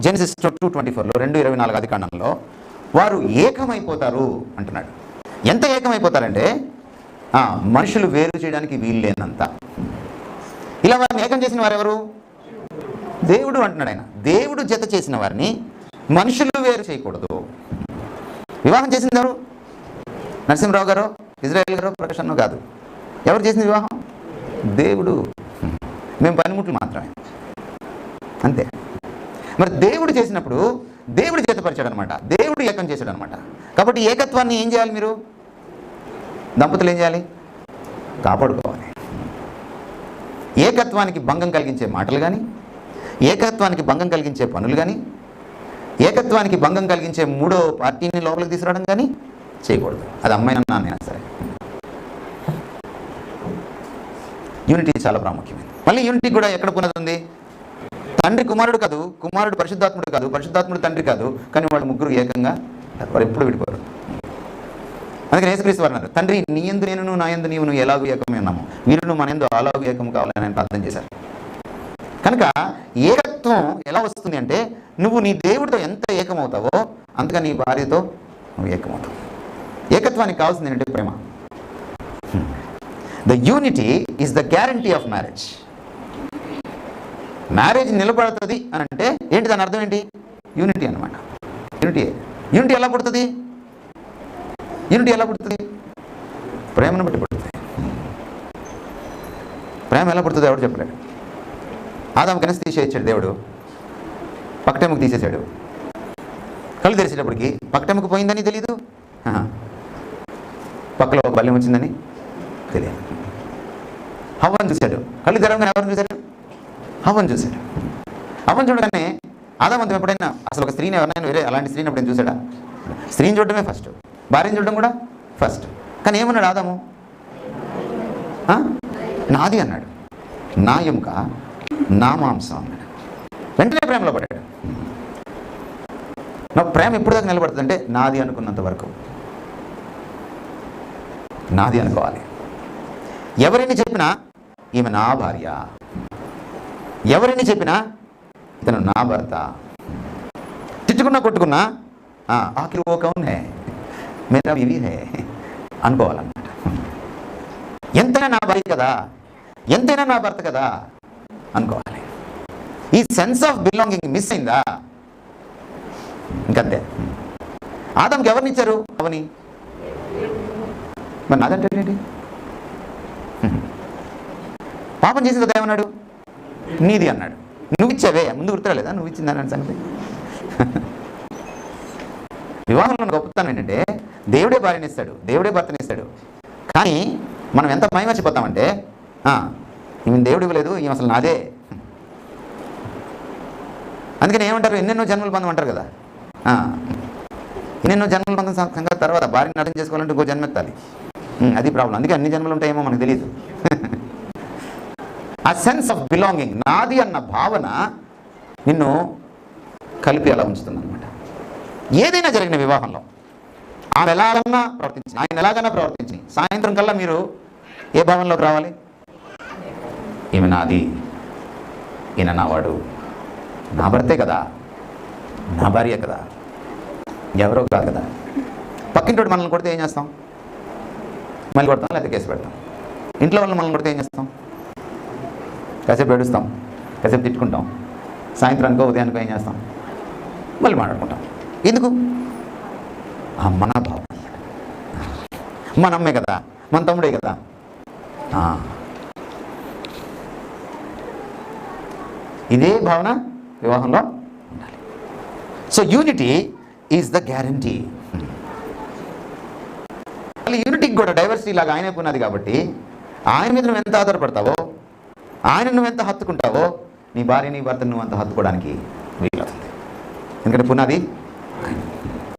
Genesis two twenty ఫోర్లో రెండు ఇరవై నాలుగు అధికాండంలో వారు ఏకమైపోతారు అంటున్నాడు. ఎంత ఏకమైపోతారంటే ఆ, మనుషులు వేరు చేయడానికి వీలు లేనంత. ఇలా వారిని ఏకం చేసిన వారు ఎవరు? దేవుడు అంటున్నాడు ఆయన. దేవుడు జత చేసిన వారిని మనుషులు వేరు చేయకూడదు. వివాహం చేసింది ఎవరు? నరసింహరావు గారు ఇజ్రాయెల్ గారు ప్రకాశన్ను కాదు. ఎవరు చేసింది వివాహం? దేవుడు. మేము పనిముట్లు మాత్రమే. అంతే. మరి దేవుడు చేసినప్పుడు దేవుడు చేతపరిచాడు అనమాట దేవుడు ఏకం చేశాడు అనమాట కాబట్టి ఏకత్వాన్ని ఏం చేయాలి మీరు? దంపతులు ఏం చేయాలి? కాపాడుకోవాలి. ఏకత్వానికి భంగం కలిగించే మాటలు కానీ ఏకత్వానికి భంగం కలిగించే పనులు కానీ ఏకత్వానికి భంగం కలిగించే మూడో పార్టీని లోపలికి తీసుకురావడం కానీ చేయకూడదు. అది అమ్మాయినన్నా నేను సరే. యూనిటీ చాలా ప్రాముఖ్యమైనది. మళ్ళీ యూనిటీ కూడా ఎక్కడ పునది తండ్రి కుమారుడు కాదు కుమారుడు పరిశుద్ధాత్ముడు కాదు పరిశుద్ధాత్ముడు తండ్రి కాదు కానీ వాళ్ళు ముగ్గురు ఏకంగా వారు ఎప్పుడు విడిపోరు. అందుకని యేసుక్రీస్తు వారు అన్నారు తండ్రి నీ ఎందు నేను నా ఎందు నీవు నువ్వు ఎలాగూ ఏకమే ఉన్నాము. మీరు మన ఎందు అలాగూ ఏకం కావాలని ఆయన ప్రార్థన చేశారు. కనుక ఏకత్వం ఎలా వస్తుంది అంటే నువ్వు నీ దేవుడితో ఎంత ఏకమవుతావో అంతగా నీ భార్యతో నువ్వు ఏకమవుతావు. ఏకత్వానికి కావాల్సింది ఏంటంటే ప్రేమ. The unity is the guarantee of marriage marriage నిలబడుతుంది అని అంటే ఏంటి దాని అర్థం ఏంటి? యూనిటీ అనమాట యూనిటీ. యూనిటీ ఎలా పుడుతుంది? యూనిటీ ఎలా పుడుతుంది? ప్రేమను బట్టి పుడుతుంది. ప్రేమ ఎలా పుడుతుంది ఎవడు చెప్పలేడు. ఆదాము కనీసం తీసేయచ్చాడు దేవుడు. పక్కటెముకు తీసేశాడు. కళ్ళు తెరిచేటప్పటికి పక్కటెముకు పోయిందని తెలీదు? పక్కలో ఒక బల్యం వచ్చిందని తెలియదు హవ్వని చూశాడు. కళ్ళు తెరవగానే ఎవరిని చూశాడు? హవ్వని చూశాడు. హవ్వని చూడగానే ఆదామంతం ఎప్పుడైనా అసలు ఒక స్త్రీని ఎవరైనా వేరే అలాంటి స్త్రీని ఎప్పుడైనా చూశాడా? స్త్రీని చూడడమే ఫస్ట్ భార్యని చూడడం కూడా ఫస్ట్ కానీ ఏమన్నాడు ఆదాము? ఆ? నాది అన్నాడు. నా ఎముక నా మాంసం అన్నాడు. వెంటనే ప్రేమలో పడ్డాడు. నా ప్రేమ ఎప్పుడు దాకా నిలబడుతుంది అంటే నాది అనుకున్నంత వరకు. నాది అనుకోవాలి. ఎవరిని చెప్పినా ఈమె నా భార్య. ఎవరిని చెప్పినా? ఇతను నా భర్త. తిట్టుకున్నా కొట్టుకున్నా ఆఖరి ఓ కౌన్ హే. మేరా హే. అనుకోవాలన్నమాట. ఎంతైనా నా భార్య కదా? ఎంతైనా నా భర్త కదా? అనుకోవాలి. ఈ సెన్స్ ఆఫ్ బిలాంగింగ్ మిస్ అయిందా? ఇంకంతే. ఆదంకి ఎవరినిచ్చారు అవని? మరి నాదంటే ఏంటి పాపం చేసింది కదా ఏమన్నాడు? నీది అన్నాడు. నువ్వు ఇచ్చావే ముందు గుర్తురాలేదా? నువ్వు ఇచ్చింది సంగతి? వివాహంలో గొప్పతనం ఏంటంటే దేవుడే భార్యనిస్తాడు దేవుడే భర్తనిస్తాడు. కానీ మనం ఎంత మయమర్చిపోతామంటే "ఆ, ఈమె దేవుడు ఇవ్వలేదు ఈమె అసలు నాదే. అందుకని ఏమంటారు? ఎన్నెన్నో జన్మలు బంధం అంటారు కదా. ఆ, ఎన్నెన్నో జన్మలు బంధం సంగతి తర్వాత భార్యని అర్థం చేసుకోవాలంటే ఇంకో జన్మెత్తాలి. అది ప్రాబ్లం. అందుకే అన్ని జన్మలు ఉంటాయేమో మనకు తెలియదు ఆ సెన్స్ ఆఫ్ బిలాంగింగ్ నాది అన్న భావన నిన్ను కలిపి అలా ఉంచుతుందన్నమాట. ఏదైనా జరిగిన వివాహంలో ఆమె ఎలాగన్నా ప్రవర్తించి ఆయన ఎలాగన్నా ప్రవర్తించి. సాయంత్రం కల్లా మీరు ఏ భావనలోకి రావాలి? ఈమె నాది ఈయన నావాడు. నా భర్తే కదా నా భార్య కదా ఎవరో కాదు కదా. పక్కింటోడు మనల్ని కొడితే ఏం చేస్తాం? మళ్ళీ కొడతాం లేకపోతే కేసు పెడతాం. ఇంట్లో వాళ్ళు మనల్ని కొడితే ఏం చేస్తాం? కాసేపు ఏడుస్తాం కాసేపు తిట్టుకుంటాం. సాయంత్రానికో ఉదయానికో ఏం చేస్తాం? మళ్ళీ మాట్లాడుకుంటాం. ఎందుకు? ఆ మన భావం మన అమ్మే కదా మన తమ్ముడే కదా. ఇదే భావన వివాహంలో ఉండాలి. So unity is the guarantee మళ్ళీ యూనిటీకి కూడా డైవర్సిటీ లాగా ఆయనే పునాది కాబట్టి ఆయన మీద నువ్వు ఎంత ఆధారపడతావో ఆయన నువ్వు ఎంత హత్తుకుంటావో నీ భార్య నీ భర్తను నువ్వు అంత హత్తుకోవడానికి వీలవుతుంది ఎందుకంటే పునాది ఆయన.